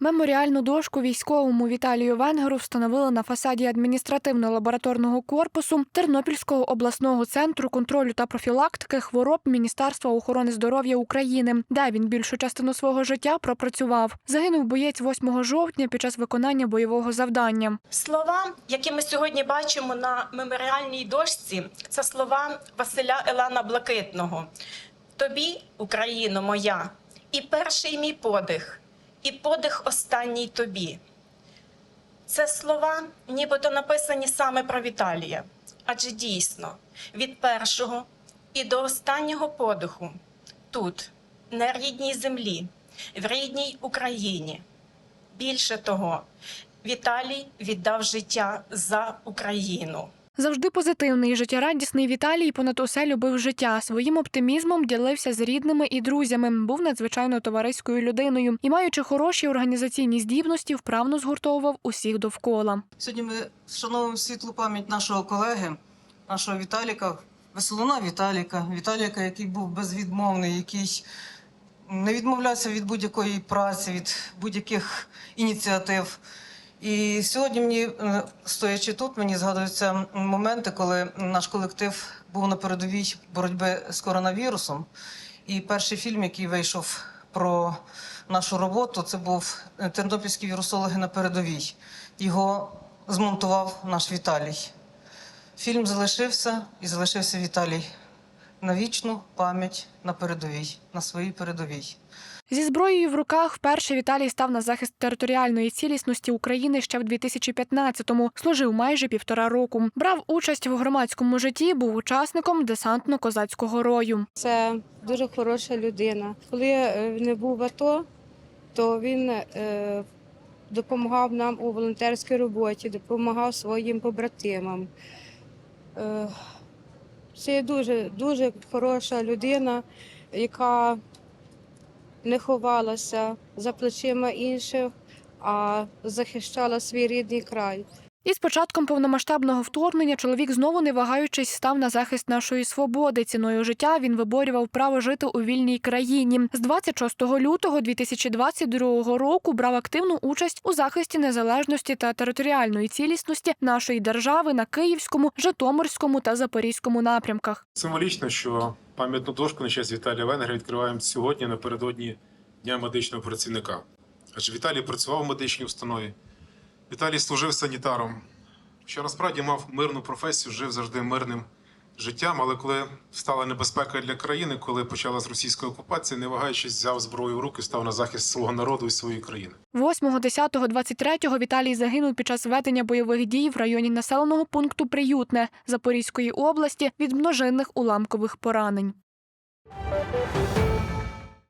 Меморіальну дошку військовому Віталію Венгеру встановили на фасаді адміністративно-лабораторного корпусу Тернопільського обласного центру контролю та профілактики хвороб Міністерства охорони здоров'я України, де він більшу частину свого життя пропрацював. Загинув боєць 8 жовтня під час виконання бойового завдання. Слова, які ми сьогодні бачимо на меморіальній дошці, це слова Василя Елана Блакитного. Тобі, Україно моя, і перший мій подих, і подих останній тобі. Це слова, нібито написані саме про Віталія. Адже дійсно, від першого і до останнього подиху тут, на рідній землі, в рідній Україні. Більше того, Віталій віддав життя за Україну. Завжди позитивний життєрадісний Віталій понад усе любив життя. Своїм оптимізмом ділився з рідними і друзями. Був надзвичайно товариською людиною і, маючи хороші організаційні здібності, вправно згуртовував усіх довкола. Сьогодні ми вшановуємо світлу пам'ять нашого колеги, нашого Віталіка, веселуна Віталіка, Віталіка, який був безвідмовний, який не відмовлявся від будь-якої праці, від будь-яких ініціатив. І сьогодні мені, е, стоячи тут, мені згадуються моменти, коли наш колектив був на передовій боротьби з коронавірусом. І перший фільм, який вийшов про нашу роботу, це був е, Тернопільські вірусологи на передовій. Його змонтував наш Віталій. Фільм залишився і залишився Віталій на вічну пам'ять на передовій, на своїй передовій. Зі зброєю в руках вперше Віталій став на захист територіальної цілісності України ще в 2015-му. Служив майже півтора року. Брав участь в громадському житті, був учасником десантно-козацького рою. Це дуже хороша людина. Коли е, він не був в АТО, то він е, допомагав нам у волонтерській роботі, допомагав своїм побратимам. Це дуже, дуже хороша людина, яка не ховалася за плечима інших, а захищала свій рідний край. І з початком повномасштабного вторгнення чоловік знову не вагаючись став на захист нашої свободи. Ціною життя він виборював право жити у вільній країні. З 26 лютого 2022 року брав активну участь у захисті незалежності та територіальної цілісності нашої держави на Київському, Житомирському та Запорізькому напрямках. Символічно, що пам'ятну дошку на честь Віталія Венгера відкриваємо сьогодні напередодні Дня медичного працівника. Адже Віталій працював в медичній установі. Віталій служив санітаром, що насправді мав мирну професію, жив завжди мирним життям. Але коли стала небезпека для країни, коли почалась російська окупація, не вагаючись, взяв зброю в руки, став на захист свого народу і своєї країни. 8, 10, 23 Віталій загинув під час ведення бойових дій в районі населеного пункту Приютне Запорізької області від множинних уламкових поранень.